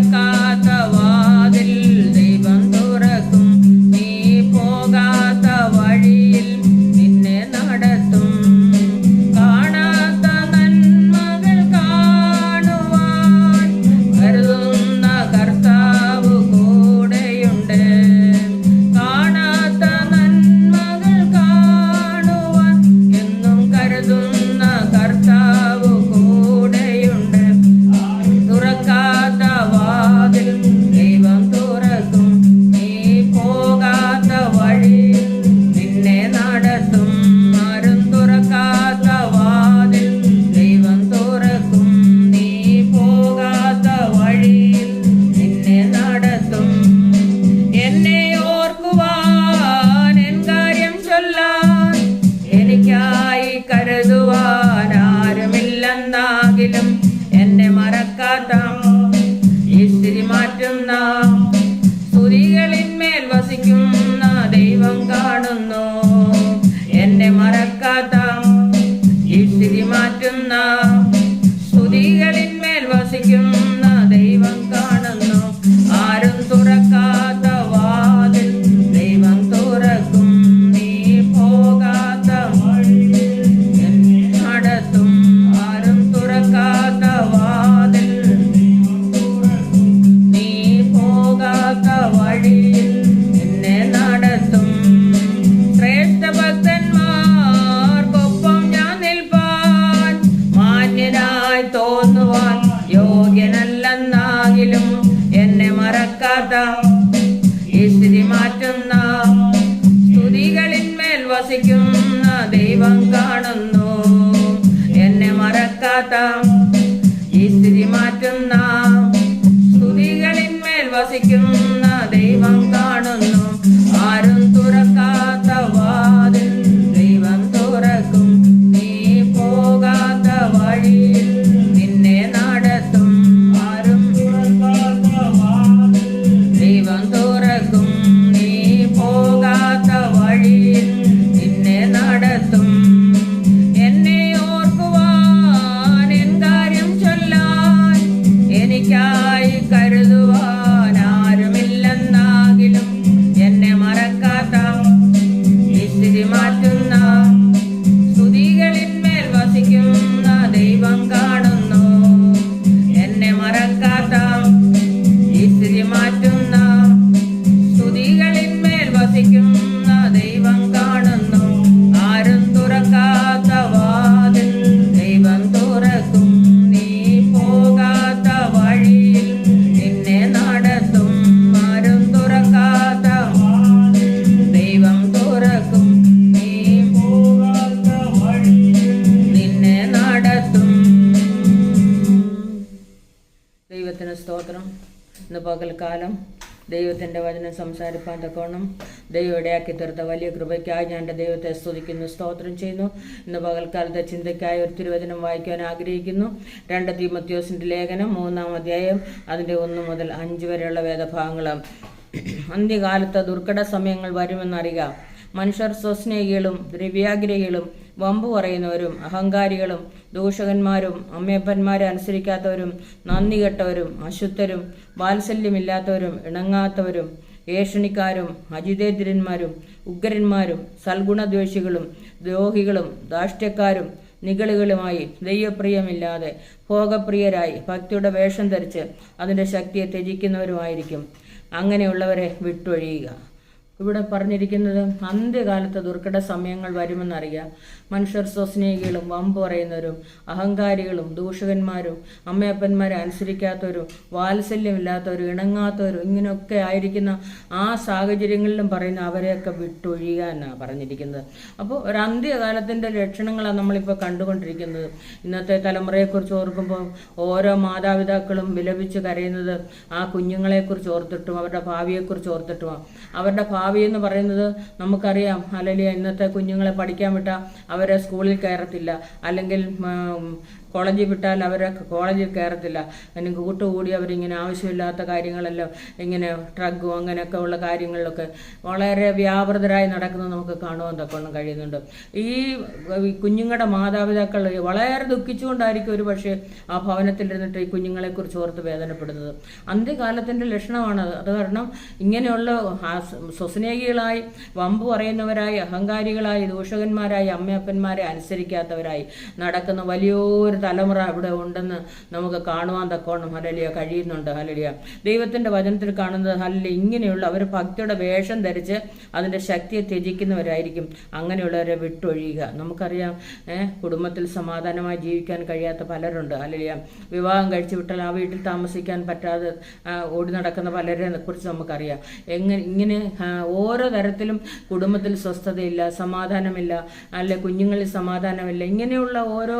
തുറക്കാത്ത വാതിൽ ദൈവത്തിന്റെ വചനം സംസാരിപ്പാൻ തക്കോണം ദൈവയുടെ ആക്കി തീർത്ത വലിയ കൃപയ്ക്കായി ഞാൻ എന്റെ ദൈവത്തെ സ്തുതിക്കുന്നു സ്തോത്രം ചെയ്യുന്നു. ഇന്ന് പകൽക്കാലത്തെ ചിന്തയ്ക്കായി ഒരു തിരുവചനം വായിക്കാൻ ആഗ്രഹിക്കുന്നു. രണ്ട് തീമത്യോസിന്റെ ലേഖനം മൂന്നാം അധ്യായം അതിന്റെ ഒന്ന് മുതൽ അഞ്ച് വരെയുള്ള വേദഭാഗങ്ങൾ. അന്ത്യകാലത്ത് ദുർഘട സമയങ്ങൾ വരുമെന്നറിയുക. മനുഷ്യർ സ്വസ്നേഹികളും ദ്രവ്യാഗ്രഹികളും വമ്പു പറയുന്നവരും അഹങ്കാരികളും ദൂഷകന്മാരും അമ്മയപ്പന്മാരെ അനുസരിക്കാത്തവരും നന്ദി കെട്ടവരും അശുദ്ധരും വാത്സല്യമില്ലാത്തവരും ഇണങ്ങാത്തവരും ഏഷണിക്കാരും അജിതേന്ദ്രന്മാരും ഉഗ്രന്മാരും സൽഗുണദ്വേഷികളും ദ്രോഹികളും ദാഷ്ട്യക്കാരും നിഗളുകളുമായി ദൈവപ്രിയമില്ലാതെ ഭോഗപ്രിയരായി ഭക്തിയുടെ വേഷം ധരിച്ച് അതിന്റെ ശക്തിയെ ത്യജിക്കുന്നവരുമായിരിക്കും. അങ്ങനെയുള്ളവരെ വിട്ടൊഴിയുക. ഇവിടെ പറഞ്ഞിരിക്കുന്നത് അന്ത്യകാലത്ത് ദുർഘട സമയങ്ങൾ വരുമെന്നറിയാം മനുഷ്യർ സ്വസ്നേഹികളും വമ്പ് പറയുന്നവരും അഹങ്കാരികളും ദൂഷകന്മാരും അമ്മയപ്പന്മാരെ അനുസരിക്കാത്തവരും വാത്സല്യമില്ലാത്തവരും ഇണങ്ങാത്തവരും ഇങ്ങനെയൊക്കെ ആയിരിക്കുന്ന ആ സാഹചര്യങ്ങളിലും പറയുന്ന അവരെയൊക്കെ വിട്ടൊഴിയുക എന്നാണ് പറഞ്ഞിരിക്കുന്നത്. അപ്പോൾ ഒരു അന്ത്യകാലത്തിന്റെ ലക്ഷണങ്ങളാണ് നമ്മളിപ്പോൾ കണ്ടുകൊണ്ടിരിക്കുന്നത്. ഇന്നത്തെ തലമുറയെക്കുറിച്ച് ഓർക്കുമ്പോൾ ഓരോ മാതാപിതാക്കളും വിലപിച്ച് കരയുന്നത് ആ കുഞ്ഞുങ്ങളെക്കുറിച്ച് ഓർത്തിട്ടും അവരുടെ ഭാവിയെക്കുറിച്ച് ഓർത്തിട്ടുമാണ്. അവരുടെ ഭാവി എന്ന് പറയുന്നത് നമുക്കറിയാം അല്ലെങ്കിൽ ഇന്നത്തെ കുഞ്ഞുങ്ങളെ പഠിക്കാൻ വിട്ടാൽ അവരെ സ്കൂളിൽ കയറത്തില്ല. അല്ലെങ്കിൽ കോളേജിൽ വിട്ടാൽ അവർ കോളേജിൽ കയറത്തില്ല. അതിന് കൂട്ടുകൂടി അവരിങ്ങനെ ആവശ്യമില്ലാത്ത കാര്യങ്ങളെല്ലാം ഇങ്ങനെ ഡ്രഗും അങ്ങനെയൊക്കെ ഉള്ള കാര്യങ്ങളിലൊക്കെ വളരെ വ്യാപൃതരായി നടക്കുന്നത് നമുക്ക് കാണുവാൻ തക്കൊണ്ട് കഴിയുന്നുണ്ട്. ഈ കുഞ്ഞുങ്ങളുടെ മാതാപിതാക്കൾ വളരെ ദുഃഖിച്ചുകൊണ്ടായിരിക്കും ഒരു പക്ഷേ ആ ഭവനത്തിലിരുന്നിട്ട് ഈ കുഞ്ഞുങ്ങളെക്കുറിച്ച് ഓർത്ത് വേദനപ്പെടുന്നത്. അന്ത്യകാലത്തിന്റെ ലക്ഷണമാണ് അത്. കാരണം ഇങ്ങനെയുള്ള സ്വസ്നേഹികളായി വമ്പ് പറയുന്നവരായി അഹങ്കാരികളായി ദൂഷകന്മാരായി അമ്മയപ്പന്മാരെ അനുസരിക്കാത്തവരായി നടക്കുന്ന വലിയൊരു തലമുറ ഇവിടെ ഉണ്ടെന്ന് നമുക്ക് കാണുവാൻ തക്കോണം ഹലലിയ കഴിയുന്നുണ്ട് ഹലലിയ ദൈവത്തിന്റെ വചനത്തിൽ കാണുന്നത് ഹലലിയ ഇങ്ങനെയുള്ള അവർ ഭക്തിയുടെ വേഷം ധരിച്ച് അതിന്റെ ശക്തിയെ ത്യജിക്കുന്നവരായിരിക്കും. അങ്ങനെയുള്ളവരെ വിട്ടൊഴിയുക. നമുക്കറിയാം കുടുംബത്തിൽ സമാധാനമായി ജീവിക്കാൻ കഴിയാത്ത പലരുണ്ട് ഹലലിയ വിവാഹം കഴിച്ചു വിട്ടാൽ ആ വീട്ടിൽ താമസിക്കാൻ പറ്റാതെ ഓടി നടക്കുന്ന പലരെ കുറിച്ച് നമുക്കറിയാം. എങ്ങനെ ഇങ്ങനെ ഓരോ തരത്തിലും കുടുംബത്തിൽ സ്വസ്ഥതയില്ല സമാധാനമില്ല അല്ലെ കുഞ്ഞുങ്ങളിൽ സമാധാനമില്ല ഇങ്ങനെയുള്ള ഓരോ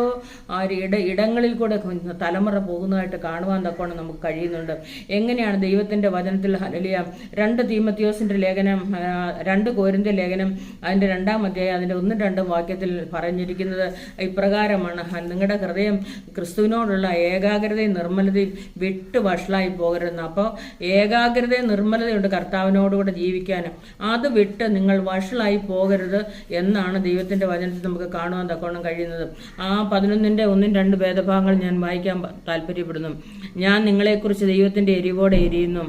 ഇട ഇടങ്ങളിൽ കൂടെ തലമുറ പോകുന്നതായിട്ട് കാണുവാൻ തക്കോണം നമുക്ക് കഴിയുന്നുണ്ട്. എങ്ങനെയാണ് ദൈവത്തിന്റെ വചനത്തിൽ ഹലലിയ രണ്ട് തീമത്യോസിന്റെ ലേഖനം രണ്ട് കോരിന്റെ ലേഖനം അതിന്റെ രണ്ടാം അധ്യായം അതിന്റെ ഒന്നും രണ്ടും വാക്യത്തിൽ പറഞ്ഞിരിക്കുന്നത് ഇപ്രകാരമാണ്. നിങ്ങളുടെ ഹൃദയം ക്രിസ്തുവിനോടുള്ള ഏകാഗ്രതയും നിർമ്മലതയും വിട്ട് വഷളായി പോകരുതെന്ന്. അപ്പോൾ ഏകാഗ്രതയും നിർമ്മലതയുണ്ട് കർത്താവിനോടുകൂടെ ജീവിക്കാനും അത് വിട്ട് നിങ്ങൾ വഷളായി പോകരുത് എന്നാണ് ദൈവത്തിന്റെ വചനത്തിൽ നമുക്ക് കാണുവാൻ തക്കോണം കഴിയുന്നത്. ആ പതിനൊന്നിന്റെ ഒന്നും രണ്ട് ഭേദഭാഗങ്ങൾ ഞാൻ വായിക്കാൻ താല്പര്യപ്പെടുന്നു. ഞാൻ നിങ്ങളെക്കുറിച്ച് ദൈവത്തിന്റെ എരിവോടെ എരിയുന്നു.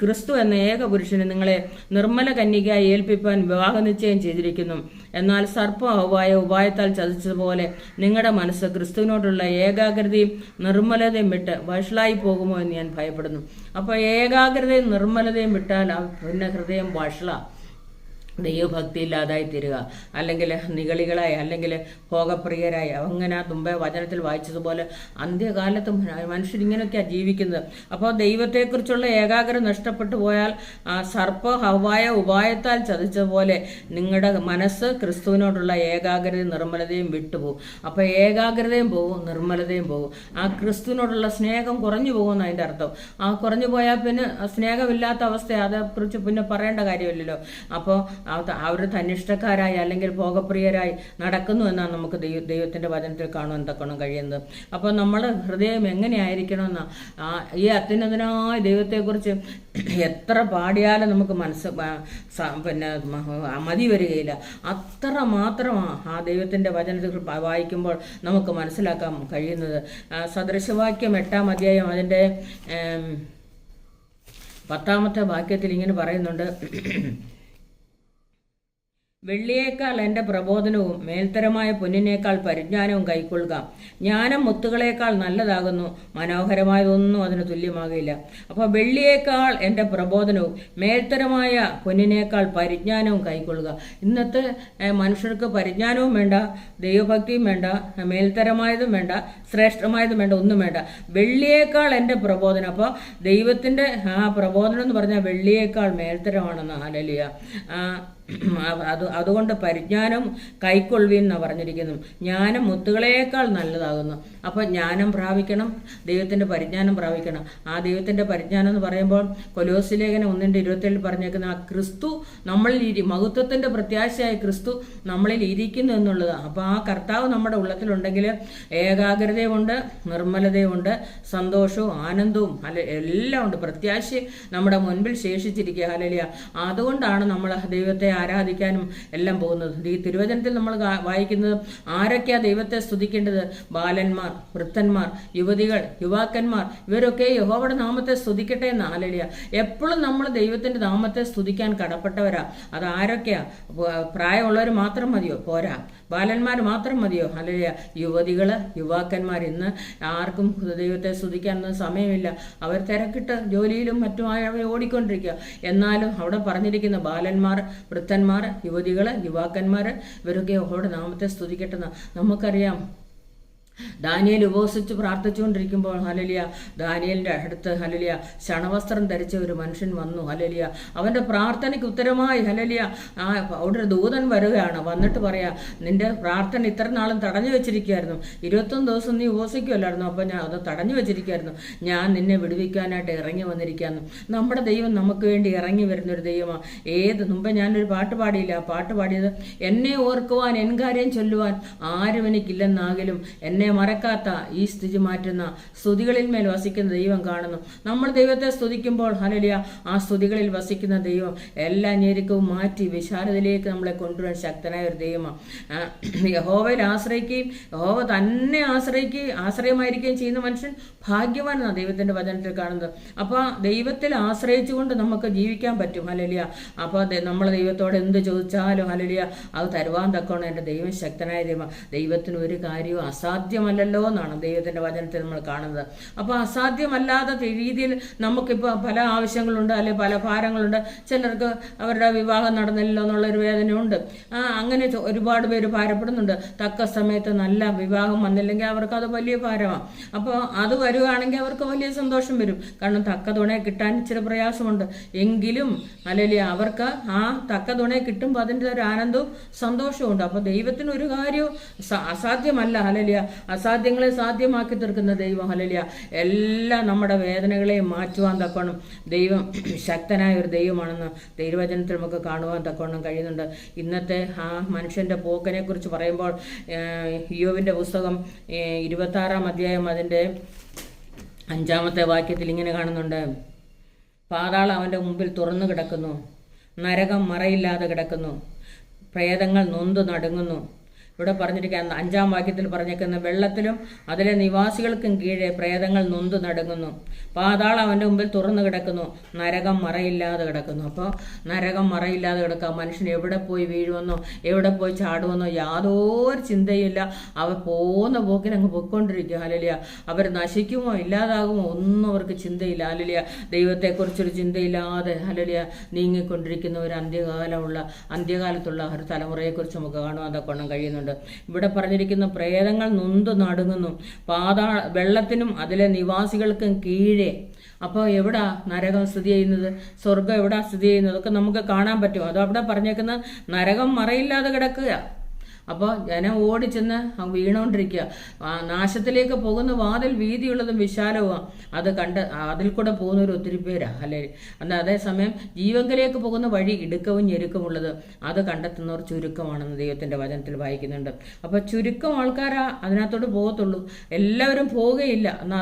ക്രിസ്തു എന്ന ഏക പുരുഷന് നിങ്ങളെ നിർമ്മല കന്യകയായി ഏൽപ്പിപ്പാൻ വിവാഹ നിശ്ചയം ചെയ്തിരിക്കുന്നു. എന്നാൽ സർപ്പം ഹൗവായ ഉപായത്താൽ ചതിച്ചതുപോലെ നിങ്ങളുടെ മനസ്സ് ക്രിസ്തുവിനോടുള്ള ഏകാഗ്രതയും നിർമ്മലതയും വിട്ട് വഷളായി പോകുമോ എന്ന് ഞാൻ ഭയപ്പെടുന്നു. അപ്പോൾ ഏകാഗ്രതയും നിർമ്മലതയും വിട്ടാൽ ആ പിന്നെ ഹൃദയം വഷള. ദൈവഭക്തി ഇല്ലാതായി തീരുക അല്ലെങ്കിൽ നികളികളായി അല്ലെങ്കിൽ ഭോഗപ്രിയരായി അങ്ങനെ ആ മുമ്പേ വചനത്തിൽ വായിച്ചതുപോലെ അന്ത്യകാലത്ത് മനുഷ്യർ ഇങ്ങനെയൊക്കെയാണ് ജീവിക്കുന്നത്. അപ്പോൾ ദൈവത്തെക്കുറിച്ചുള്ള ഏകാഗ്രത നഷ്ടപ്പെട്ടു പോയാൽ സർപ്പ ഹവായ ഉപായത്താൽ ചതിച്ചതുപോലെ നിങ്ങളുടെ മനസ്സ് ക്രിസ്തുവിനോടുള്ള ഏകാഗ്രതയും നിർമ്മലതയും വിട്ടുപോകും. അപ്പോൾ ഏകാഗ്രതയും പോകും നിർമ്മലതയും പോകും ആ ക്രിസ്തുവിനോടുള്ള സ്നേഹം കുറഞ്ഞു പോകുമെന്ന് അതിന്റെ അർത്ഥം. ആ കുറഞ്ഞു പോയാൽ പിന്നെ സ്നേഹമില്ലാത്ത അവസ്ഥ അതേക്കുറിച്ച് പിന്നെ പറയേണ്ട കാര്യമില്ലല്ലോ. അപ്പോൾ അവർ തന്നിഷ്ടക്കാരായി അല്ലെങ്കിൽ ഭോഗപ്രിയരായി നടക്കുന്നു എന്നാണ് നമുക്ക് ദൈവ ദൈവത്തിന്റെ വചനത്തിൽ കാണുവാൻ തക്കണം കഴിയുന്നത്. അപ്പോൾ നമ്മുടെ ഹൃദയം എങ്ങനെയായിരിക്കണമെന്ന് ഈ അത്യുന്നതനായ ദൈവത്തെക്കുറിച്ച് എത്ര പാടിയാലും നമുക്ക് മനസ്സ് പിന്നെ മതി വരികയില്ല. അത്ര മാത്രം ആ ദൈവത്തിന്റെ വചനത്തിൽ വായിക്കുമ്പോൾ നമുക്ക് മനസ്സിലാക്കാൻ കഴിയുന്നത്. സദൃശവാക്യം എട്ടാം അധ്യായം അതിന്റെ പത്താമത്തെ വാക്യത്തിൽ ഇങ്ങനെ പറയുന്നുണ്ട്. വെള്ളിയേക്കാൾ എന്റെ പ്രബോധനവും മേൽത്തരമായ പൊന്നിനേക്കാൾ പരിജ്ഞാനവും കൈക്കൊള്ളുക. ജ്ഞാനം മുത്തുകളേക്കാൾ നല്ലതാകുന്നു. മനോഹരമായതൊന്നും അതിന് തുല്യമാകില്ല. അപ്പോൾ വെള്ളിയേക്കാൾ എന്റെ പ്രബോധനവും മേൽത്തരമായ പൊന്നിനേക്കാൾ പരിജ്ഞാനവും കൈക്കൊള്ളുക. ഇന്നത്തെ മനുഷ്യർക്ക് പരിജ്ഞാനവും വേണ്ട ദൈവഭക്തിയും വേണ്ട മേൽത്തരമായതും വേണ്ട ശ്രേഷ്ഠമായതും വേണ്ട ഒന്നും വേണ്ട. വെള്ളിയേക്കാൾ എന്റെ പ്രബോധനം. അപ്പോൾ ദൈവത്തിന്റെ ആ പ്രബോധനം എന്ന് പറഞ്ഞാൽ വെള്ളിയേക്കാൾ മേൽത്തരമാണെന്ന് അലലിയ അത് അതുകൊണ്ട് പരിജ്ഞാനം കൈക്കൊള്ളുവീൻ എന്നാണ് പറഞ്ഞിരിക്കുന്നു. ജ്ഞാനം മുത്തുകളേക്കാൾ നല്ലതാകുന്നു. അപ്പോൾ ജ്ഞാനം പ്രാപിക്കണം ദൈവത്തിന്റെ പരിജ്ഞാനം പ്രാപിക്കണം. ആ ദൈവത്തിന്റെ പരിജ്ഞാനം എന്ന് പറയുമ്പോൾ കൊലോസി ലേഖനം ഒന്നിന്റെ ഇരുപത്തേഴിൽ പറഞ്ഞേക്കുന്ന ആ ക്രിസ്തു നമ്മളിൽ ഇരി മഹത്വത്തിന്റെ പ്രത്യാശയായ ക്രിസ്തു നമ്മളിൽ ഇരിക്കുന്നു എന്നുള്ളത്. അപ്പോൾ ആ കർത്താവ് നമ്മുടെ ഉള്ളത്തിലുണ്ടെങ്കിൽ ഏകാഗ്രതയുമുണ്ട് നിർമ്മലതയുമുണ്ട് സന്തോഷവും ആനന്ദവും അല്ല എല്ലാം ഉണ്ട്. പ്രത്യാശ നമ്മുടെ മുൻപിൽ ശേഷിച്ചിരിക്കുക. അല്ലല്ല അതുകൊണ്ടാണ് നമ്മൾ ദൈവത്തെ ആരാധിക്കാനും എല്ലാം പോകുന്നത്. ഈ തിരുവചനത്തിൽ നമ്മൾ വായിക്കുന്നത് ആരൊക്കെയാ ദൈവത്തെ സ്തുതിക്കേണ്ടത്? ബാലന്മാർ വൃദ്ധന്മാർ യുവതികൾ യുവാക്കന്മാർ ഇവരൊക്കെ യഹോവയുടെ നാമത്തെ സ്തുതിക്കട്ടെ എന്ന്. ആലലിയ എപ്പോഴും നമ്മൾ ദൈവത്തിന്റെ നാമത്തെ സ്തുതിക്കാൻ കടപ്പെട്ടവരാ. അത് ആരൊക്കെയാ? പ്രായമുള്ളവർ മാത്രം മതിയോ? പോരാ. ബാലന്മാർ മാത്രം മതിയോ? അല്ലല്ല യുവതികൾ യുവാക്കന്മാർ ഇന്ന് ആർക്കും ദൈവത്തെ സ്തുതിക്കാനൊന്നും സമയമില്ല. അവർ തിരക്കിട്ട് ജോലിയിലും മറ്റുമായി ഓടിക്കൊണ്ടിരിക്കുക. എന്നാലും അവിടെ പറഞ്ഞിരിക്കുന്ന ബാലന്മാർ വൃദ്ധന്മാർ യുവതികൾ യുവാക്കന്മാർ ഇവരൊക്കെ അവരുടെ നാമത്തെ സ്തുതിക്കട്ടെന്ന് നമുക്കറിയാം. ദാനിയേൽ ഉപവസിച്ച് പ്രാർത്ഥിച്ചുകൊണ്ടിരിക്കുമ്പോൾ ഹലലിയ ദാനിയലിന്റെ അടുത്ത് ഹലലിയ ശണവസ്ത്രം ധരിച്ച ഒരു മനുഷ്യൻ വന്നു. ഹലലിയ അവന്റെ പ്രാർത്ഥനയ്ക്ക് ഉത്തരമായി ഹലലിയ ആ അവിടെ ഒരു ദൂതൻ വരികയാണ്. വന്നിട്ട് പറയാ നിന്റെ പ്രാർത്ഥന ഇത്ര നാളും തടഞ്ഞു വെച്ചിരിക്കുകയായിരുന്നു. ഇരുപത്തൊന്ന് ദിവസം നീ ഉപവസിക്കുമല്ലായിരുന്നു അപ്പം ഞാൻ അത് തടഞ്ഞു വെച്ചിരിക്കുകയായിരുന്നു. ഞാൻ നിന്നെ വിടുവിക്കാനായിട്ട് ഇറങ്ങി വന്നിരിക്കുകയായിരുന്നു. നമ്മുടെ ദൈവം നമുക്ക് വേണ്ടി ഇറങ്ങി വരുന്നൊരു ദൈവമാണ് ഏത് മുമ്പ് ഞാനൊരു പാട്ട് പാടിയില്ല. പാട്ട് പാടിയത് എന്നെ ഓർക്കുവാൻ എൻ കാര്യം ചൊല്ലുവാൻ ആരും എനിക്കില്ലെന്നാകിലും എന്നെ തന്നെ മറക്കാത്ത ഈ സ്ഥിതി മാറ്റുന്ന സ്തുതികളിൽ മേൽ വസിക്കുന്ന ദൈവം കാണുന്നു. നമ്മൾ ദൈവത്തെ സ്തുതിക്കുമ്പോൾ ഹലലിയ ആ സ്തുതികളിൽ വസിക്കുന്ന ദൈവം എല്ലാ ഞെരുക്കവും മാറ്റി വിശാലതയിലേക്ക് നമ്മളെ കൊണ്ടുവരാൻ ശക്തനായ ഒരു ദൈവമാണ് യഹോവയിൽ ആശ്രയിക്കുകയും യഹോവ തന്നെ ആശ്രയിക്കുകയും ആശ്രയമായിരിക്കുകയും ചെയ്യുന്ന മനുഷ്യൻ ഭാഗ്യവാനാണ് ദൈവത്തിന്റെ വചനത്തിൽ കാണുന്നത്. അപ്പോൾ ദൈവത്തിൽ ആശ്രയിച്ചുകൊണ്ട് നമുക്ക് ജീവിക്കാൻ പറ്റും ഹലലിയ അപ്പോൾ നമ്മൾ ദൈവത്തോട് എന്ത് ചോദിച്ചാലും ഹലലിയ അത് തരുവാൻ തക്കോണം എന്റെ ദൈവം ശക്തനായ ദൈവം ദൈവത്തിന് ഒരു കാര്യവും അസാധ്യമല്ലല്ലോ എന്നാണ് ദൈവത്തിന്റെ വചനത്തിൽ നമ്മൾ കാണുന്നത്. അപ്പോൾ അസാധ്യമല്ലാത്ത രീതിയിൽ നമുക്കിപ്പോൾ പല ആവശ്യങ്ങളുണ്ട് അല്ലെങ്കിൽ പല ഭാരങ്ങളുണ്ട്. ചിലർക്ക് അവരുടെ വിവാഹം നടന്നില്ലല്ലോ എന്നുള്ളൊരു വേദനയുണ്ട്. അങ്ങനെ ഒരുപാട് പേര് ഭാരപ്പെടുന്നുണ്ട്. തക്ക സമയത്ത് നല്ല വിവാഹം വന്നില്ലെങ്കിൽ അവർക്ക് അത് വലിയ ഭാരമാണ് അപ്പോൾ അത് വരുവാണെങ്കിൽ അവർക്ക് വലിയ സന്തോഷം വരും. കാരണം തക്ക തുണയെ കിട്ടാൻ ഇച്ചിരി പ്രയാസമുണ്ട്. എങ്കിലും അല്ലെങ്കിൽ അവർക്ക് ആ തക്ക തുണയെ കിട്ടുമ്പോൾ അതിന്റെ ഒരു ആനന്ദവും സന്തോഷവും ഉണ്ട് അപ്പോൾ ദൈവത്തിന് ഒരു കാര്യവും അസാധ്യമല്ല. ഹലലിയ അസാധ്യങ്ങളെ സാധ്യമാക്കി തീർക്കുന്ന ദൈവം ഹലലിയ എല്ലാ നമ്മുടെ വേദനകളെയും മാറ്റുവാൻ തക്കോണം ദൈവം ശക്തനായ ഒരു ദൈവമാണെന്ന് ദൈവവചനത്തിൽ നമുക്ക് കാണുവാൻ തക്കോണം കഴിയുന്നുണ്ട്. ഇന്നത്തെ ആ മനുഷ്യന്റെ പോക്കനെക്കുറിച്ച് പറയുമ്പോൾ യോവിന്റെ പുസ്തകം ഇരുപത്താറാം അധ്യായം അതിന്റെ അഞ്ചാമത്തെ വാക്യത്തിൽ ഇങ്ങനെ കാണുന്നുണ്ട്. പാതാളം അവന്റെ മുമ്പിൽ തുറന്നു കിടക്കുന്നു. നരകം മറയില്ലാതെ കിടക്കുന്നു. പ്രേതങ്ങൾ നൊന്തു നടുങ്ങുന്നു. ഇവിടെ പറഞ്ഞിരിക്കുന്ന അഞ്ചാം വാക്യത്തിൽ പറഞ്ഞേക്കുന്ന വെള്ളത്തിലും അതിലെ നിവാസികൾക്കും കീഴെ പ്രേതങ്ങൾ നൊന്തു നടങ്ങുന്നു. പാതാളം അവന്റെ മുമ്പിൽ തുറന്നു കിടക്കുന്നു. നരകം മറയില്ലാതെ കിടക്കുന്നു. അപ്പോൾ നരകം മറയില്ലാതെ കിടക്കുക. മനുഷ്യൻ എവിടെ പോയി വീഴുമെന്നോ എവിടെ പോയി ചാടുമെന്നോ യാതൊരു ചിന്തയില്ല അവർ പോകുന്ന പോക്കിന് അങ്ങ് പൊയ്ക്കൊണ്ടിരിക്കുക. ഹലലിയ അവർ നശിക്കുമോ ഇല്ലാതാകുമോ ഒന്നും അവർക്ക് ചിന്തയില്ല. ഹലലിയ ദൈവത്തെക്കുറിച്ചൊരു ചിന്തയില്ലാതെ ഹലലിയ നീങ്ങിക്കൊണ്ടിരിക്കുന്ന ഒരു അന്ത്യകാലമുള്ള അന്ത്യകാലത്തുള്ള ഒരു തലമുറയെക്കുറിച്ച് നമുക്ക് കാണുവാൻ തക്കോണം കഴിയുന്നുണ്ട്. ഇവിടെ പറഞ്ഞിരിക്കുന്ന പ്രേതങ്ങൾ നൊന്ത് നടുങ്ങുന്നു. പാതാ വെള്ളത്തിനും അതിലെ നിവാസികൾക്കും കീഴേ. അപ്പോൾ എവിടാ നരകം സ്ഥിതി ചെയ്യുന്നത്? സ്വർഗം എവിടാ സ്ഥിതി ചെയ്യുന്നത്? അതൊക്കെ നമുക്ക് കാണാൻ പറ്റും. അത് അവിടെ പറഞ്ഞേക്കുന്നത് നരകം മറയില്ലാതെ കിടക്കുക. അപ്പോൾ ജനം ഓടിച്ചെന്ന് വീണുകൊണ്ടിരിക്കുക നാശത്തിലേക്ക് പോകുന്ന വാതിൽ വീതിയുള്ളതും വിശാലവുമാണ് അത് കണ്ട് അതിൽ കൂടെ പോകുന്നവർ ഒത്തിരി പേരാ അല്ലേ? എന്നാൽ അതേസമയം ജീവങ്കലേക്ക് പോകുന്ന വഴി ഇടുക്കവും ഞെരുക്കമുള്ളത് അത് കണ്ടെത്തുന്നവർ ചുരുക്കമാണെന്ന് ദൈവത്തിന്റെ വചനത്തിൽ വായിക്കുന്നുണ്ട്. അപ്പോൾ ചുരുക്കം ആൾക്കാരാ അതിനകത്തോട്ട് പോകത്തുള്ളൂ. എല്ലാവരും പോവുകയില്ല. എന്നാ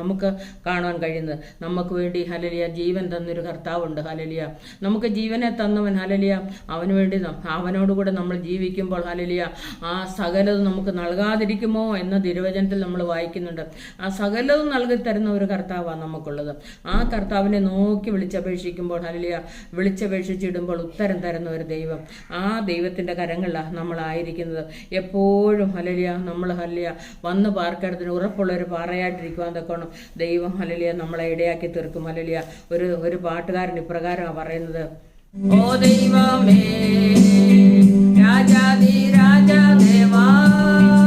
നമുക്ക് കാണാൻ കഴിയുന്നത്? നമുക്ക് വേണ്ടി ഹലലിയ ജീവൻ തന്നൊരു കർത്താവുണ്ട്. ഹലലിയ നമുക്ക് ജീവനെ തന്നവൻ ഹലലിയ അവന് വേണ്ടി അവനോടുകൂടെ നമ്മൾ ജീവിക്കുമ്പോൾ ഹലലിയ ആ സകലതും നമുക്ക് നൽകാതിരിക്കുമോ എന്ന തിരുവചനത്തിൽ നമ്മൾ വായിക്കുന്നുണ്ട്. ആ സകലതും നൽകി തരുന്ന ഒരു കർത്താവാണ് നമുക്കുള്ളത്. ആ കർത്താവിനെ നോക്കി വിളിച്ചപേക്ഷിക്കുമ്പോൾ ഹലലിയ വിളിച്ചപേക്ഷിച്ചിടുമ്പോൾ ഉത്തരം തരുന്ന ഒരു ദൈവം. ആ ദൈവത്തിന്റെ കരങ്ങളിലാണ് നമ്മളായിരിക്കുന്നത്. എപ്പോഴും ഹലലിയ നമ്മൾ ഹലിയ വന്ന് പാർക്കേണ്ടതിന് ഉറപ്പുള്ള ഒരു പാറയായിട്ടിരിക്കുവാൻ തക്കോണം ദൈവം ഹലലിയ നമ്മളെ ഇടയാക്കി തീർക്കും. ഹലലിയ ഒരു ഒരു പാട്ടുകാരൻ ഇപ്രകാരമാണ് പറയുന്നത്. ഓ ദൈവമേ Raja di Raja Deva.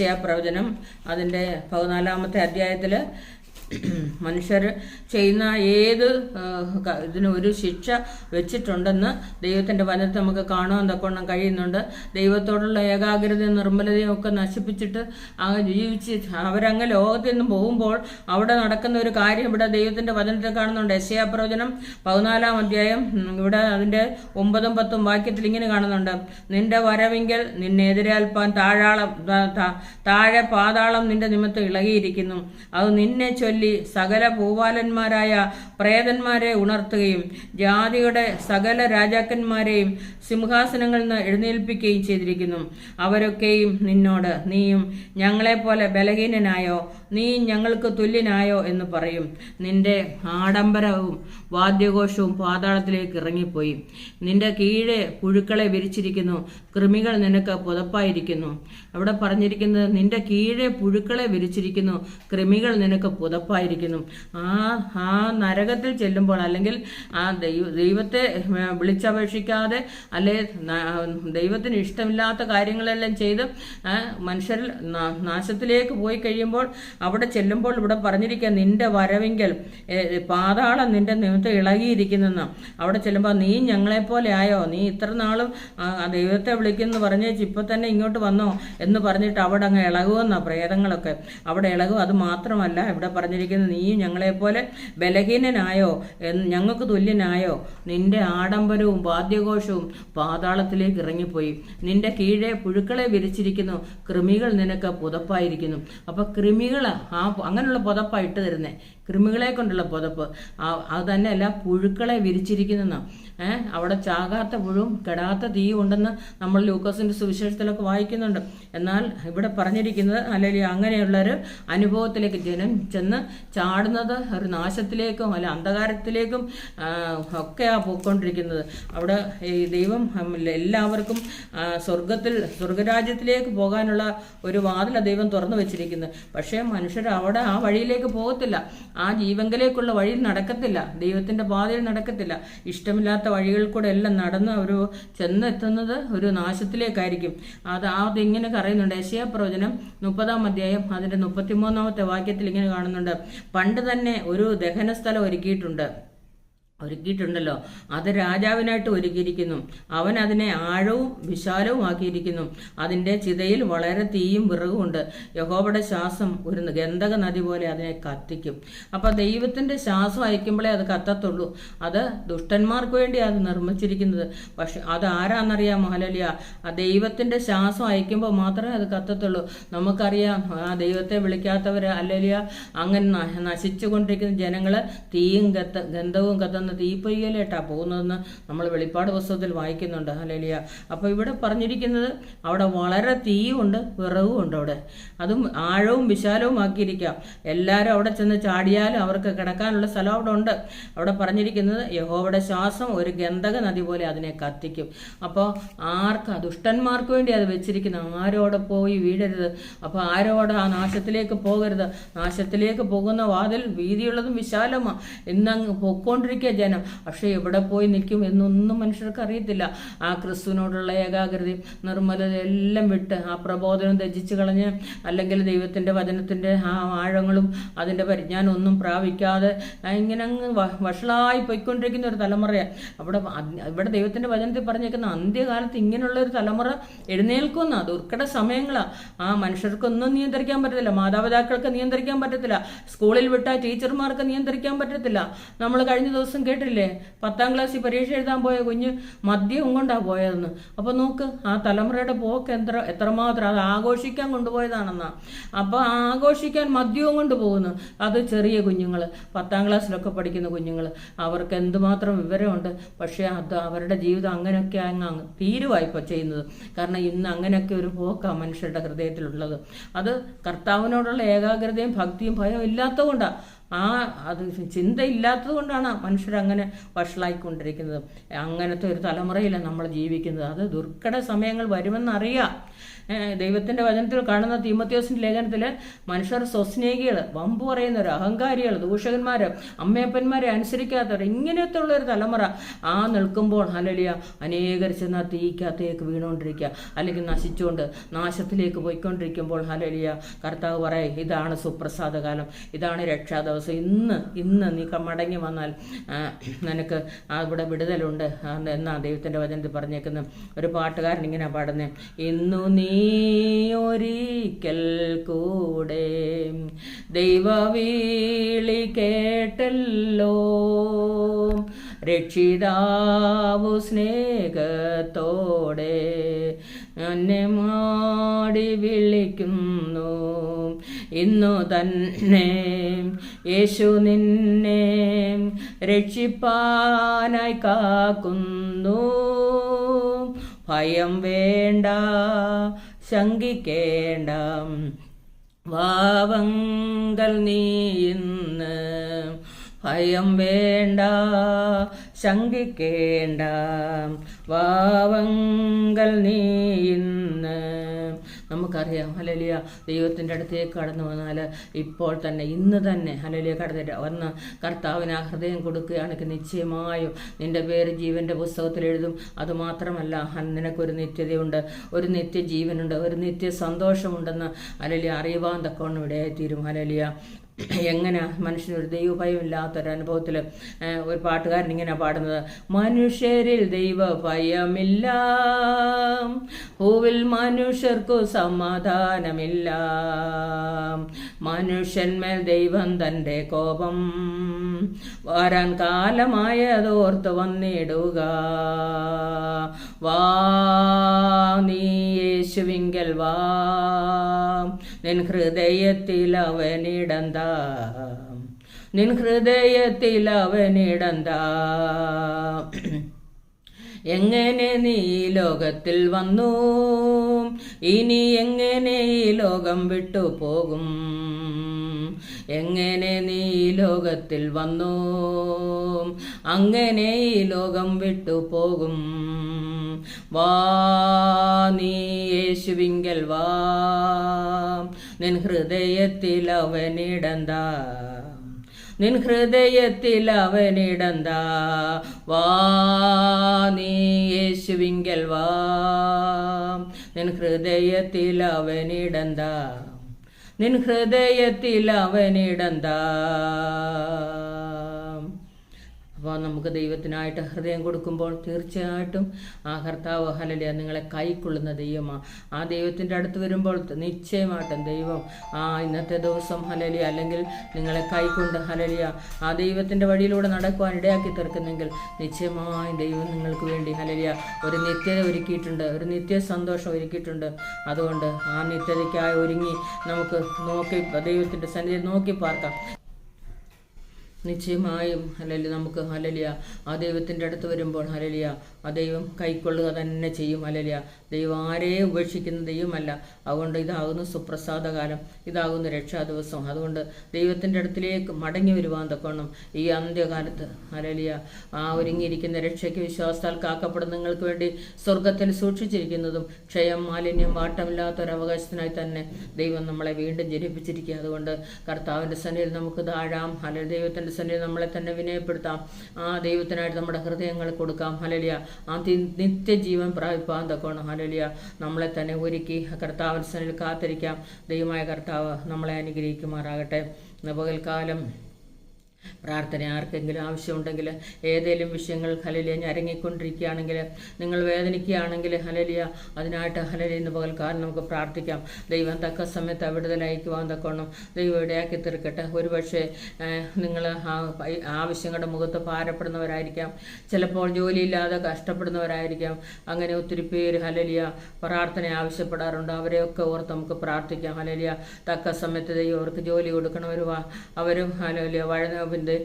യെശയ്യാ പ്രവചനം അതിന്റെ പതിനാലാമത്തെ അധ്യായത്തിൽ മനുഷ്യർ ചെയ്യുന്ന ഏത് ഇതിന് ഒരു ശിക്ഷ വെച്ചിട്ടുണ്ടെന്ന് ദൈവത്തിന്റെ വനത്ത് നമുക്ക് കാണുവാൻ തക്കോണം കഴിയുന്നുണ്ട്. ദൈവത്തോടുള്ള ഏകാഗ്രതയും നിർമ്മലതയും ഒക്കെ നശിപ്പിച്ചിട്ട് ജീവിച്ച് അവരങ്ങ് ലോകത്തിൽ നിന്ന് പോകുമ്പോൾ അവിടെ നടക്കുന്ന ഒരു കാര്യം ഇവിടെ ദൈവത്തിന്റെ വചനത്തിൽ കാണുന്നുണ്ട്. എസ്യാ പ്രവചനം പതിനാലാം അധ്യായം ഇവിടെ അതിന്റെ ഒമ്പതും പത്തും വാക്യത്തിൽ ഇങ്ങനെ കാണുന്നുണ്ട്. നിന്റെ വരവെങ്കിൽ നിന്നെതിരേൽപ്പാൻ താഴാളം താഴെ പാതാളം നിന്റെ നിമിത്തം ഇളകിയിരിക്കുന്നു. അത് നിന്നെ ചൊല്ലി സകല ഭൂപാലന്മാരായ പ്രേതന്മാരെ ഉണർത്തുകയും ജാതിയുടെ സകല രാജാക്കന്മാരെയും സിംഹാസനങ്ങളിൽ നിന്ന് എഴുന്നേൽപ്പിക്കുകയും ചെയ്തിരിക്കുന്നു. അവരൊക്കെയും നിന്നോട് നീയും ഞങ്ങളെപ്പോലെ ബലഹീനനായോ? നീ ഞങ്ങൾക്ക് തുല്യനായോ എന്ന് പറയും. നിന്റെ ആഡംബരവും വാദ്യഘോഷവും പാതാളത്തിലേക്ക് ഇറങ്ങിപ്പോയി. നിന്റെ കീഴെ പുഴുക്കളെ വിരിച്ചിരിക്കുന്നു. കൃമികൾ നിനക്ക് പുതപ്പായിരിക്കുന്നു. അവിടെ പറഞ്ഞിരിക്കുന്നത് നിന്റെ കീഴെ പുഴുക്കളെ വിരിച്ചിരിക്കുന്നു. കൃമികൾ നിനക്ക് പുതപ്പായിരിക്കുന്നു. ആ ആ നരകത്തിൽ ചെല്ലുമ്പോൾ അല്ലെങ്കിൽ ആ ദൈവ ദൈവത്തെ വിളിച്ചപേക്ഷിക്കാതെ അല്ലെ ദൈവത്തിന് ഇഷ്ടമില്ലാത്ത കാര്യങ്ങളെല്ലാം ചെയ്ത് മനുഷ്യരിൽ നാശത്തിലേക്ക് പോയി കഴിയുമ്പോൾ അവിടെ ചെല്ലുമ്പോൾ ഇവിടെ പറഞ്ഞിരിക്കുക നിന്റെ വരവെങ്കിൽ പാതാളം നിന്റെ നിമിത്തം ഇളകിയിരിക്കുന്നെന്ന്. അവിടെ ചെല്ലുമ്പോൾ നീ ഞങ്ങളെപ്പോലെ ആയോ? നീ ഇത്ര നാളും ദൈവത്തെ വിളിക്കുന്നു പറഞ്ഞേച്ച് ഇപ്പൊ തന്നെ ഇങ്ങോട്ട് വന്നോ? എന്ന് പറഞ്ഞിട്ട് അവിടെ അങ്ങ് ഇളകുമെന്ന പ്രേതങ്ങളൊക്കെ. അവിടെ ഇളകും അത് മാത്രമല്ല ഇവിടെ പറഞ്ഞിരിക്കുന്നത് നീ ഞങ്ങളെപ്പോലെ ബലഹീനനായോ? ഞങ്ങൾക്ക് തുല്യനായോ? നിന്റെ ആഡംബരവും വാദ്യഘോഷവും പാതാളത്തിലേക്ക് ഇറങ്ങിപ്പോയി. നിന്റെ കീഴെ പുഴുക്കളെ വിരിച്ചിരിക്കുന്നു. കൃമികൾ നിനക്ക് പുതപ്പായിരിക്കുന്നു. അപ്പൊ കൃമികൾ ആ അങ്ങനെയുള്ള പുതപ്പാണ് ഇട്ട് തരുന്നത് കൃമികളെ കൊണ്ടുള്ള പുതപ്പ്. അത് തന്നെയല്ല പുഴുക്കളെ വിരിച്ചിരിക്കുന്ന ഏഹ് അവിടെ ചാകാത്ത പുഴും കെടാത്ത തീയും ഉണ്ടെന്ന് നമ്മൾ ലൂക്കോസിന്റെ സുവിശേഷത്തിലൊക്കെ വായിക്കുന്നുണ്ട്. എന്നാൽ ഇവിടെ പറഞ്ഞിരിക്കുന്നത് അല്ലെങ്കിൽ അങ്ങനെയുള്ളൊരു അനുഭവത്തിലേക്ക് ജനം ചെന്ന് ചാടുന്നത് ഒരു നാശത്തിലേക്കും അല്ല അന്ധകാരത്തിലേക്കും ഒക്കെയാണ് ഒക്കെയാ പോയിക്കൊണ്ടിരിക്കുന്നത്. അവിടെ ഈ ദൈവം എല്ലാവർക്കും സ്വർഗത്തിൽ സ്വർഗരാജ്യത്തിലേക്ക് പോകാനുള്ള ഒരു വാതില ദൈവം തുറന്നു വെച്ചിരിക്കുന്നത്. പക്ഷേ മനുഷ്യർ അവിടെ ആ വഴിയിലേക്ക് പോകത്തില്ല. ആ ജീവങ്കലേക്കുള്ള വഴിയിൽ നടക്കത്തില്ല. ദൈവത്തിന്റെ പാതയിൽ നടക്കത്തില്ല. ഇഷ്ടമില്ലാത്ത വഴികളിൽ കൂടെ എല്ലാം നടന്ന് ഒരു ചെന്നെത്തുന്നത് ഒരു നാശത്തിലേക്കായിരിക്കും. അത് അതിങ്ങനെ പറയുന്നുണ്ട്. യശയ പ്രവചനം മുപ്പതാം അധ്യായം അതിന്റെ മുപ്പത്തിമൂന്നാമത്തെ വാക്യത്തിൽ ഇങ്ങനെ കാണുന്നുണ്ട്. പണ്ട് തന്നെ ഒരു ദഹന സ്ഥലം ഒരുക്കിയിട്ടുണ്ട്. ഒരുക്കിയിട്ടുണ്ടല്ലോ. അത് രാജാവിനായിട്ട് ഒരുക്കിയിരിക്കുന്നു. അവൻ അതിനെ ആഴവും വിശാലവും ആക്കിയിരിക്കുന്നു. അതിന്റെ ചിതയിൽ വളരെ തീയും വിറകുമുണ്ട് യഹോബയുടെ ശ്വാസം ഒരു ഗന്ധക നദി പോലെ അതിനെ കത്തിക്കും. അപ്പോൾ ദൈവത്തിന്റെ ശ്വാസം അയക്കുമ്പോഴേ അത് കത്തത്തുള്ളൂ. അത് ദുഷ്ടന്മാർക്ക് വേണ്ടി അത് നിർമ്മിച്ചിരിക്കുന്നത്. പക്ഷെ അത് ആരാന്നറിയാം മഹലലിയ? ആ ദൈവത്തിന്റെ ശ്വാസം അയക്കുമ്പോൾ മാത്രമേ അത് കത്തത്തുള്ളൂ. നമുക്കറിയാം ആ ദൈവത്തെ വിളിക്കാത്തവർ അല്ലലിയ? അങ്ങനെ നശിച്ചുകൊണ്ടിരിക്കുന്ന ജനങ്ങൾ തീയും ഗന്ധവും കത്തുന്ന തീപ്പൊയ്യലേട്ടാ പോകുന്നതെന്ന് നമ്മൾ വെളിപ്പാട് പുസ്തകത്തിൽ വായിക്കുന്നുണ്ട്. ഹലേലിയ അപ്പോൾ ഇവിടെ പറഞ്ഞിരിക്കുന്നത് അവിടെ വളരെ തീയുണ്ട് വിറവുമുണ്ട് അവിടെ. അതും ആഴവും വിശാലവും ആക്കിയിരിക്കാം. എല്ലാവരും അവിടെ ചെന്ന് ചാടിയാലും അവർക്ക് കിടക്കാനുള്ള സ്ഥലം അവിടെ ഉണ്ട്. അവിടെ പറഞ്ഞിരിക്കുന്നത് യഹോവയുടെ ശ്വാസം ഒരു ഗന്ധക നദി പോലെ അതിനെ കത്തിക്കും. അപ്പോൾ ആർക്ക് ദുഷ്ടന്മാർക്ക് വേണ്ടി അത് വെച്ചിരിക്കുന്ന ആരോടെ പോയി വീഴരുത്? അപ്പോൾ ആരോടെ ആ നാശത്തിലേക്ക് പോകരുത്? നാശത്തിലേക്ക് പോകുന്ന വാതിൽ വീതിയുള്ളതും വിശാലമാണ് ഇന്നങ്ങ് പൊക്കോണ്ടിരിക്കുക ജനം. പക്ഷെ എവിടെ പോയി നിൽക്കും എന്നൊന്നും മനുഷ്യർക്ക് അറിയത്തില്ല. ആ ക്രിസ്തുവിനോടുള്ള ഏകാഗ്രതയും നിർമ്മലത എല്ലാം വിട്ട് ആ പ്രബോധനം ത്യജിച്ച് കളഞ്ഞ് അല്ലെങ്കിൽ ദൈവത്തിന്റെ വചനത്തിന്റെ ആ ആഴങ്ങളും അതിന്റെ പരിജ്ഞാനം ഒന്നും പ്രാപിക്കാതെ ഇങ്ങനെ അങ്ങ് വഷളായി പോയിക്കൊണ്ടിരിക്കുന്ന ഒരു തലമുറയാണ് അവിടെ ഇവിടെ ദൈവത്തിന്റെ വചനത്തിൽ പറഞ്ഞേക്കുന്ന അന്ത്യകാലത്ത് ഇങ്ങനെയുള്ള ഒരു തലമുറ എഴുന്നേൽക്കുന്ന ദുർഘട സമയങ്ങളാണ് ആ മനുഷ്യർക്കൊന്നും നിയന്ത്രിക്കാൻ പറ്റത്തില്ല. മാതാപിതാക്കൾക്ക് നിയന്ത്രിക്കാൻ പറ്റത്തില്ല. സ്കൂളിൽ വിട്ട ടീച്ചർമാർക്ക് നിയന്ത്രിക്കാൻ പറ്റത്തില്ല. നമ്മൾ കഴിഞ്ഞ ദിവസം കേട്ടില്ലേ പത്താം ക്ലാസ്സിൽ പരീക്ഷ എഴുതാൻ പോയ കുഞ്ഞ് മദ്യവും കൊണ്ടാണ് പോയതെന്ന്. അപ്പോൾ നോക്ക് ആ തലമുറയുടെ പോക്ക് എത്ര എത്രമാത്രം അത് ആഘോഷിക്കാൻ കൊണ്ടുപോയതാണെന്നാ. അപ്പോൾ ആഘോഷിക്കാൻ മദ്യവും കൊണ്ട് പോകുന്നു. അത് ചെറിയ കുഞ്ഞുങ്ങൾ പത്താം ക്ലാസ്സിലൊക്കെ പഠിക്കുന്ന കുഞ്ഞുങ്ങൾ അവർക്ക് എന്തുമാത്രം വിവരമുണ്ട്? പക്ഷേ അത് അവരുടെ ജീവിതം അങ്ങനെയൊക്കെ അങ്ങ് അങ്ങ് തീരുവായി ഇപ്പോൾ ചെയ്യുന്നത്. കാരണം ഇന്ന് അങ്ങനെയൊക്കെ ഒരു പോക്കാണ് മനുഷ്യരുടെ ഹൃദയത്തിലുള്ളത്. അത് കർത്താവിനോടുള്ള ഏകാഗ്രതയും ഭക്തിയും ഭയവും ഇല്ലാത്തതുകൊണ്ടാണ് ആ അത് ചിന്തയില്ലാത്തത് കൊണ്ടാണ് മനുഷ്യരങ്ങനെ വഷളായിക്കൊണ്ടിരിക്കുന്നത്. അങ്ങനത്തെ ഒരു തലമുറയിലാണ് നമ്മൾ ജീവിക്കുന്നത്. അത് ദുർഘട സമയങ്ങൾ വരുമെന്നറിയാം. ദൈവത്തിന്റെ വചനത്തിൽ കാണുന്ന തീമത്യോസിന്റെ ലേഖനത്തിൽ മനുഷ്യർ സ്വസ്നേഹികൾ വമ്പ് പറയുന്നവർ അഹങ്കാരികൾ ദൂഷകന്മാർ അമ്മയപ്പന്മാരെ അനുസരിക്കാത്തവർ ഇങ്ങനത്തെ ഉള്ളൊരു തലമുറ ആ നിൽക്കുമ്പോൾ ഹലലിയ അനേകർ ചെന്ന തീക്കകത്തേക്ക് വീണുകൊണ്ടിരിക്കുക. അല്ലെങ്കിൽ നശിച്ചുകൊണ്ട് നാശത്തിലേക്ക് പോയിക്കൊണ്ടിരിക്കുമ്പോൾ ഹലലിയ കർത്താവ് പറയും ഇതാണ് സുപ്രസാദ കാലം ഇതാണ് രക്ഷാ ദിവസം ഇന്ന് ഇന്ന് നീ മടങ്ങി വന്നാൽ നിനക്ക് അവിടെ വിടുതലുണ്ട്. എന്നാ ദൈവത്തിന്റെ വചനത്തിൽ പറഞ്ഞേക്കുന്ന. ഒരു പാട്ടുകാരൻ ഇങ്ങനെ പാടുന്നത് ഇന്നു നീ ഒരിക്കൽ കൂടെ. ദൈവവീളി കേട്ടല്ലോ. രക്ഷിതാവു സ്നേഹത്തോടെ എന്നെ മാടി വിളിക്കുന്നു. ഇന്നു തന്നെ യേശു നിന്നെ രക്ഷിപ്പാനായി കാക്കുന്നു. ഭയം വേണ്ട ശങ്കിക്കേണ്ട. വാവങ്കൽ നീ ഇന്ന് ഭയം വേണ്ട ശങ്കിക്കേണ്ട. വാവങ്കൽ നീ ഇന്ന് നമുക്കറിയാം. ഹലലിയ ദൈവത്തിന്റെ അടുത്തേക്ക് കടന്നു വന്നാൽ ഇപ്പോൾ തന്നെ ഇന്ന് തന്നെ ഹലലിയ കടന്നിട്ട് വന്ന് കർത്താവിന് ആ ഹൃദയം കൊടുക്കുകയാണെങ്കിൽ നിശ്ചയമായും നിന്റെ പേര് ജീവന്റെ പുസ്തകത്തിൽ എഴുതും. അതുമാത്രമല്ല നിനക്കൊരു നിത്യതയുണ്ട്. ഒരു നിത്യജീവനുണ്ട്. ഒരു നിത്യ സന്തോഷമുണ്ടെന്ന് ഹലലിയ അറിയുവാൻ തക്കവണ്ണം ഇടയായിത്തീരും. ഹലലിയ എങ്ങനെ മനുഷ്യനൊരു ദൈവഭയമില്ലാത്തൊരനുഭവത്തിൽ ഒരു പാട്ടുകാരൻ ഇങ്ങനെ പാടുന്നത്? മനുഷ്യരിൽ ദൈവഭയമില്ല പൂവിൽ മനുഷ്യർക്കു സമാധാനമില്ല. മനുഷ്യന്മേൽ ദൈവം തന്റെ കോപം വരാൻ കാലമായതോർത്ത് വന്നിടുക. വാ നീ യേശുവിങ്കൽ വാ നിൻ ഹൃദയത്തിൽ നിൻ ഹൃദയത്തിൽ എങ്ങനെ നീ ലോകത്തിൽ വന്നു? ഇനി എങ്ങനെ ഈ ലോകം വിട്ടു പോകും? എങ്ങനെ നീ ലോകത്തിൽ വന്നു? അങ്ങനെ ഈ ലോകം വിട്ടു പോകും. വാ നീ യേശുവിങ്കൽ വാ. നിൻ ഹൃദയത്തിൽ അവനിടന്ത നിൻ ഹൃദയത്തിൽ അവനിടന്ത? വാ നീ യേശുവിങ്കൽ വാ. നിൻ ഹൃദയത്തിൽ അവനിടന്ത? നിൻ ഹൃദയത്തിൽ അവനിടന്ത? അപ്പോൾ നമുക്ക് ദൈവത്തിനായിട്ട് ഹൃദയം കൊടുക്കുമ്പോൾ തീർച്ചയായിട്ടും ആ കർത്താവ് ഹലലിയ നിങ്ങളെ കൈക്കൊള്ളുന്ന ദൈവമാണ് ആ ദൈവത്തിന്റെ അടുത്ത് വരുമ്പോൾ നിശ്ചയമായിട്ടും ദൈവം ആ ഇന്നത്തെ ദിവസം ഹലലിയ അല്ലെങ്കിൽ നിങ്ങളെ കൈക്കൊണ്ട് ഹലലിയ ആ ദൈവത്തിന്റെ വഴിയിലൂടെ നടക്കുവാൻ ഇടയാക്കി തീർക്കുന്നെങ്കിൽ നിശ്ചയമായും ദൈവം നിങ്ങൾക്ക് വേണ്ടി ഹലലിയ ഒരു നിത്യത ഒരുക്കിയിട്ടുണ്ട് ഒരു നിത്യ സന്തോഷം ഒരുക്കിയിട്ടുണ്ട്. അതുകൊണ്ട് ആ നിത്യതയ്ക്കായി ഒരുങ്ങി നമുക്ക് നോക്കി ദൈവത്തിന്റെ സന്നിധി നോക്കി പാർക്കാം. നിശ്ചയമായും ഹലലി നമുക്ക് ഹലലിയ ആ ദൈവത്തിന്റെ അടുത്ത് വരുമ്പോൾ ഹലലിയ ആ ദൈവം കൈക്കൊള്ളുക തന്നെ ചെയ്യും. അല്ലല്ല ദൈവം ആരെയും ഉപേക്ഷിക്കുന്ന ദൈവമല്ല. അതുകൊണ്ട് ഇതാകുന്നു സുപ്രസാദകാലം. ഇതാകുന്നു രക്ഷാ ദിവസം അതുകൊണ്ട് ദൈവത്തിന്റെ അടുത്തിലേക്ക് മടങ്ങി വരുവാൻ തക്കോണം ഈ അന്ത്യകാലത്ത്. അലലിയ ആ ഒരുങ്ങിയിരിക്കുന്ന രക്ഷയ്ക്ക് വിശ്വാസത്താൽ കാക്കപ്പെടുന്ന നിങ്ങൾക്ക് വേണ്ടി സ്വർഗത്തിൽ സൂക്ഷിച്ചിരിക്കുന്നതും ക്ഷയം മാലിന്യം വാട്ടമില്ലാത്തൊരവകാശത്തിനായി തന്നെ ദൈവം നമ്മളെ വീണ്ടും ജനിപ്പിച്ചിരിക്കുക. അതുകൊണ്ട് കർത്താവിന്റെ സന്നിധിയിൽ നമുക്ക് താഴാം അല്ലെങ്കിൽ ദൈവത്തിന്റെ സന്നിധിയിൽ നമ്മളെ തന്നെ വിനയപ്പെടുത്താം. ആ ദൈവത്തിനായിട്ട് നമ്മുടെ ഹൃദയങ്ങൾ കൊടുക്കാം. ഹലലിയ ആ നിത്യജീവൻ പ്രാപിപ്പാൻ തക്കോണം ഹലലിയ നമ്മളെ തന്നെ ഒരുക്കി കർത്താവ് സന്നിധിയിൽ കാത്തിരിക്കാം. ദൈവമായ കർത്താവ് നമ്മളെ അനുഗ്രഹിക്കുമാറാകട്ടെ. പകൽക്കാലം പ്രാർത്ഥന ആർക്കെങ്കിലും ആവശ്യമുണ്ടെങ്കിൽ ഏതെങ്കിലും വിഷയങ്ങൾ ഹലലിയ ഞരങ്ങിക്കൊണ്ടിരിക്കുകയാണെങ്കിൽ നിങ്ങൾ വേദനിക്കുകയാണെങ്കിൽ ഹലലിയ അതിനായിട്ട് ഹലലിയ പകൽ കാരണം നമുക്ക് പ്രാർത്ഥിക്കാം. ദൈവം തക്ക സമയത്ത് വിടുതൽ അയക്കുവാൻ തക്കോണം ദൈവം ഇടയാക്കി തീർക്കട്ടെ. ഒരുപക്ഷെ നിങ്ങൾ ആവശ്യങ്ങളുടെ മുഖത്ത് ഭാരപ്പെടുന്നവരായിരിക്കാം. ചിലപ്പോൾ ജോലിയില്ലാതെ കഷ്ടപ്പെടുന്നവരായിരിക്കാം. അങ്ങനെ ഒത്തിരി പേര് ഹലലിയ പ്രാർത്ഥന ആവശ്യപ്പെടാറുണ്ട്. അവരെയൊക്കെ ഓർത്ത് നമുക്ക് പ്രാർത്ഥിക്കാം. ഹലലിയ തക്ക സമയത്ത് ദൈവം അവർക്ക് ജോലി കൊടുക്കണം അവരും ഹലലിയ വഴ പിന്നെ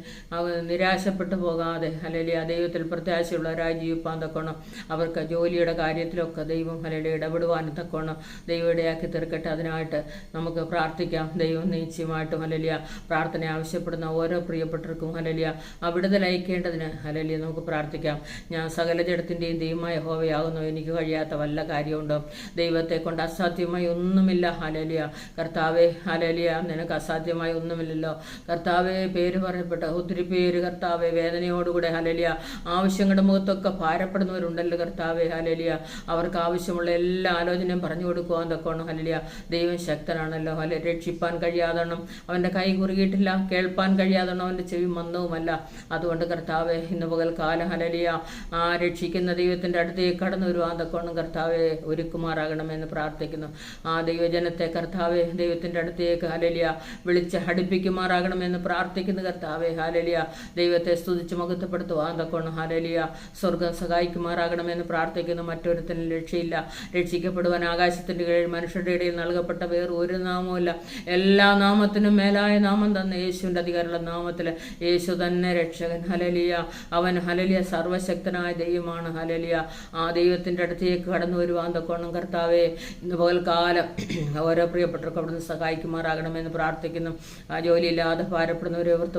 നിരാശപ്പെട്ടു പോകാതെ അല്ലെങ്കിൽ ആ ദൈവത്തിൽ പ്രത്യാശയുള്ള ജീവിപ്പാൻ തക്കോണം അവർക്ക് ജോലിയുടെ കാര്യത്തിലൊക്കെ ദൈവം അല്ലെങ്കിൽ ഇടപെടുവാൻ തക്കോണം. ദൈവം ഇടയാക്കി തീർക്കട്ടെ. അതിനായിട്ട് നമുക്ക് പ്രാർത്ഥിക്കാം. ദൈവം നിശ്ചയമായിട്ടും അല്ലെങ്കിൽ പ്രാർത്ഥന ആവശ്യപ്പെടുന്ന ഓരോ പ്രിയപ്പെട്ടവർക്കും അല്ലെങ്കിൽ അവിടുത്തെ ലയിക്കേണ്ടതിന് അല്ലെങ്കിൽ നമുക്ക് പ്രാർത്ഥിക്കാം. ഞാൻ സകല ജഡത്തിന്റെയും ദൈവമായ ഹോവയാകുന്നു എനിക്ക് കഴിയാത്ത വല്ല കാര്യമുണ്ടോ? ദൈവത്തെ കൊണ്ട് അസാധ്യമായി ഒന്നുമില്ല. അലലിയ കർത്താവെ അലലിയ നിനക്ക് അസാധ്യമായി ഒന്നുമില്ലല്ലോ. കർത്താവെ പേര് പറയപ്പെട്ട ഒത്തിരി പേര് കർത്താവെ വേദനയോടുകൂടെ ഹലലിയ ആവശ്യങ്ങളുടെ മുഖത്തൊക്കെ ഭാരപ്പെടുന്നവരുണ്ടല്ലോ കർത്താവെ ഹലലിയ അവർക്ക് ആവശ്യമുള്ള എല്ലാ ആലോചനയും പറഞ്ഞു കൊടുക്കുവാൻ തക്കോണം ഹലലിയ ദൈവം ശക്തനാണല്ലോ ഹല രക്ഷിപ്പാൻ കഴിയാതണം അവന്റെ കൈ കുറുകിയിട്ടില്ല കേൾപ്പാൻ കഴിയാതണം അവന്റെ ചെവി മന്ദവുമല്ല അതുകൊണ്ട് കർത്താവെ ഇന്ന് പകൽ കാല ഹലലിയ ആ രക്ഷിക്കുന്ന ദൈവത്തിന്റെ അടുത്തേക്ക് കടന്നു വരുവാൻ തക്കോണം കർത്താവെ ഒരുക്കുമാറാകണമെന്ന് പ്രാർത്ഥിക്കുന്നു. ആ ദൈവജനത്തെ കർത്താവെ ദൈവത്തിന്റെ അടുത്തേക്ക് ഹലലിയ വിളിച്ച് ഹടിപ്പിക്കുമാറാകണമെന്ന് പ്രാർത്ഥിക്കുന്നു കർത്താവെ. ഹാലലിയ. ദൈവത്തെ സ്തുതിച്ച് മഹത്വപ്പെടുത്തുവാൻ തക്കോണം ഹാലലിയ. സ്വർഗം സഹായിക്കുമാറാകണമെന്ന് പ്രാർത്ഥിക്കുന്നു. മറ്റൊരുത്തിനും രക്ഷയില്ല. രക്ഷിക്കപ്പെടുവാൻ ആകാശത്തിന്റെ കീഴിൽ മനുഷ്യരുടെ ഇടയിൽ നൽകപ്പെട്ട വേറെ ഒരു നാമവുമില്ല. എല്ലാ നാമത്തിനും മേലായ നാമം തന്ന യേശുവിന്റെ അധികാരമുള്ള നാമത്തിൽ യേശു തന്നെ രക്ഷകൻ. ഹലലിയ. അവൻ ഹലലിയ സർവശക്തനായ ദൈവമാണ്. ഹലലിയ. ആ ദൈവത്തിന്റെ അടുത്തേക്ക് കടന്നു വരുവാൻ തക്കോണം കർത്താവെ. പകൽക്കാലം ഓരോ പ്രിയപ്പെട്ടവർക്ക് അവിടുന്ന് സഹായിക്കുമാറാകണമെന്ന് പ്രാർത്ഥിക്കുന്നു. ആ ജോലിയില്ലാതെ ഭാരപ്പെടുന്നവരെ ഓർത്ത്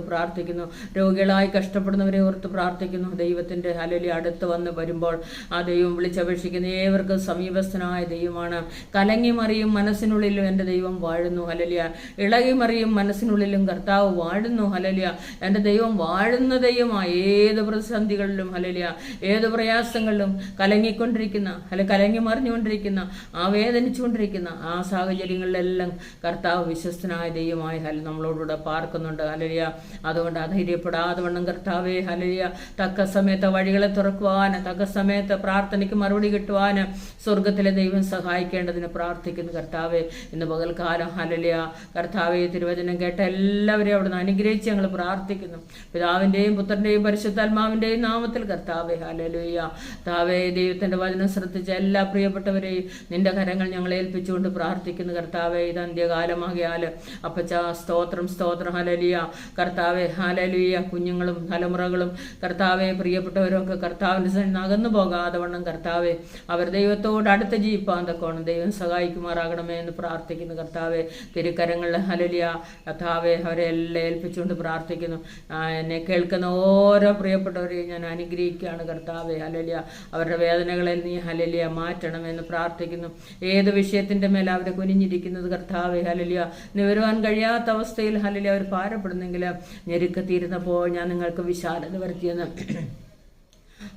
രോഗികളായി കഷ്ടപ്പെടുന്നവരെ ഓർത്ത് പ്രാർത്ഥിക്കുന്നു. ദൈവത്തിന്റെ ഹലലി അടുത്ത് വന്ന് വരുമ്പോൾ ആ ദൈവം വിളിച്ചപേക്ഷിക്കുന്ന. ഏവർക്കും സമീപസ്ഥനായ ദൈവമാണ്. കലങ്ങി മറിയും മനസ്സിനുള്ളിലും എന്റെ ദൈവം വാഴുന്നു. ഹലലിയ ഇളകി മറിയും മനസ്സിനുള്ളിലും കർത്താവ് വാഴുന്നു. ഹലലിയ എന്റെ ദൈവം വാഴുന്ന ദൈവമായ ഏത് പ്രതിസന്ധികളിലും ഹലലിയ ഏത് പ്രയാസങ്ങളിലും കലങ്ങിക്കൊണ്ടിരിക്കുന്ന അല്ലെ കലങ്ങി മറിഞ്ഞുകൊണ്ടിരിക്കുന്ന ആ വേദനിച്ചുകൊണ്ടിരിക്കുന്ന ആ സാഹചര്യങ്ങളിലെല്ലാം കർത്താവ് വിശ്വസ്തനായ ദൈവമായ ഹല നമ്മളോടുകൂടെ പാർക്കുന്നുണ്ട്. ഹലലിയ അതുകൊണ്ട് അധൈര്യപ്പെടാതെ വണ്ണം കർത്താവേ ഹലയ തക്ക സമയത്ത് വഴികളെ തുറക്കുവാന് തക്ക സമയത്ത് പ്രാർത്ഥനയ്ക്ക് മറുപടി കിട്ടുവാന് സ്വർഗത്തിലെ ദൈവം സഹായിക്കേണ്ടതിന് പ്രാർത്ഥിക്കുന്നു കർത്താവേ. ഇന്ന് പകൽക്കാലം ഹലലിയ കർത്താവെ തിരുവചനം കേട്ട എല്ലാവരെയും അവിടുന്ന് അനുഗ്രഹിച്ച് ഞങ്ങൾ പ്രാർത്ഥിക്കുന്നു. പിതാവിന്റെയും പുത്രന്റെയും പരിശുദ്ധാത്മാവിന്റെയും നാമത്തിൽ കർത്താവെ ഹലലുയ താവേ ദൈവത്തിന്റെ വചനം ശ്രദ്ധിച്ച എല്ലാ പ്രിയപ്പെട്ടവരെയും നിന്റെ കരങ്ങൾ ഞങ്ങളെ ഏൽപ്പിച്ചുകൊണ്ട് പ്രാർത്ഥിക്കുന്നു കർത്താവെ. ഇത് അന്ത്യകാലമാകിയാൽ. അപ്പച്ച സ്തോത്രം സ്തോത്രം ഹലലിയ കർത്താവെ ഹലലിയ കുഞ്ഞുങ്ങളും തലമുറകളും കർത്താവെ പ്രിയപ്പെട്ടവരൊക്കെ കർത്താവിന്റെ സന്നിധിയിൽ അകന്നു പോകാതെ വണ്ണം കർത്താവെ അവർ ദൈവത്തോട് അടുത്ത ജീവിപ്പാൻ തക്കോണം ദൈവം സഹായിക്കുമാറാകണമേ എന്ന് പ്രാർത്ഥിക്കുന്നു കർത്താവെ. തിരുക്കരങ്ങളിൽ ഹലലിയ കർത്താവെ അവരെ എല്ലാം ഏൽപ്പിച്ചുകൊണ്ട് പ്രാർത്ഥിക്കുന്നു. എന്നെ കേൾക്കുന്ന ഓരോ പ്രിയപ്പെട്ടവരെയും ഞാൻ അനുഗ്രഹിക്കുകയാണ് കർത്താവെ. ഹലലിയ അവരുടെ വേദനകളെ നീ ഹലലിയ മാറ്റണമെന്ന് പ്രാർത്ഥിക്കുന്നു. ഏത് വിഷയത്തിന്റെ മേലെ അവർ കുനിഞ്ഞിരിക്കുന്നത് കർത്താവെ ഹലലിയ നിവരുവാൻ കഴിയാത്ത അവസ്ഥയിൽ ഹലലിയ അവർ ഭാരപ്പെടുന്നെങ്കിൽ ഞെരുക്കത്തീരുന്നപ്പോൾ ഞാൻ നിങ്ങൾക്ക് വിശാലത വരുത്തിയെന്ന്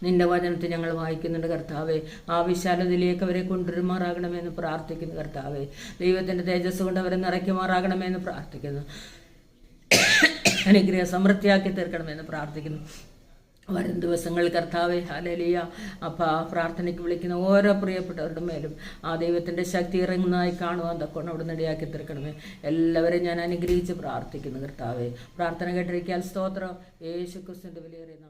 നിന്റെ വചനത്തിൽ ഞങ്ങൾ വായിക്കുന്നുണ്ട് കർത്താവെ. ആ വിശാലതയിലേക്ക് അവരെ കൊണ്ടുവരുമാറാകണമെന്ന് പ്രാർത്ഥിക്കുന്നു കർത്താവെ. ദൈവത്തിന്റെ തേജസ് കൊണ്ട് അവരെ നിറയ്ക്കുമാറാകണമെന്ന് പ്രാർത്ഥിക്കുന്നു. അനുഗ്രഹ സമൃദ്ധിയാക്കി തീർക്കണമെന്ന് പ്രാർത്ഥിക്കുന്നു. വരും ദിവസങ്ങൾ കർത്താവെ ഹലലിയ അപ്പ പ്രാർത്ഥനയ്ക്ക് വിളിക്കുന്ന ഓരോ പ്രിയപ്പെട്ടവരുടെ മേലും ആ ദൈവത്തിന്റെ ശക്തി ഇറങ്ങുന്നതായി കാണുവാൻ തക്കോണം അവിടെ നെടിയാക്കി തീർക്കണമേ. എല്ലാവരെയും ഞാൻ അനുഗ്രഹിച്ച് പ്രാർത്ഥിക്കുന്നു കർത്താവെ. പ്രാർത്ഥന കേട്ടിരിക്കാൻ സ്തോത്രം. യേശു ക്രിസ്തുവിന്റെ വിലയേറിയ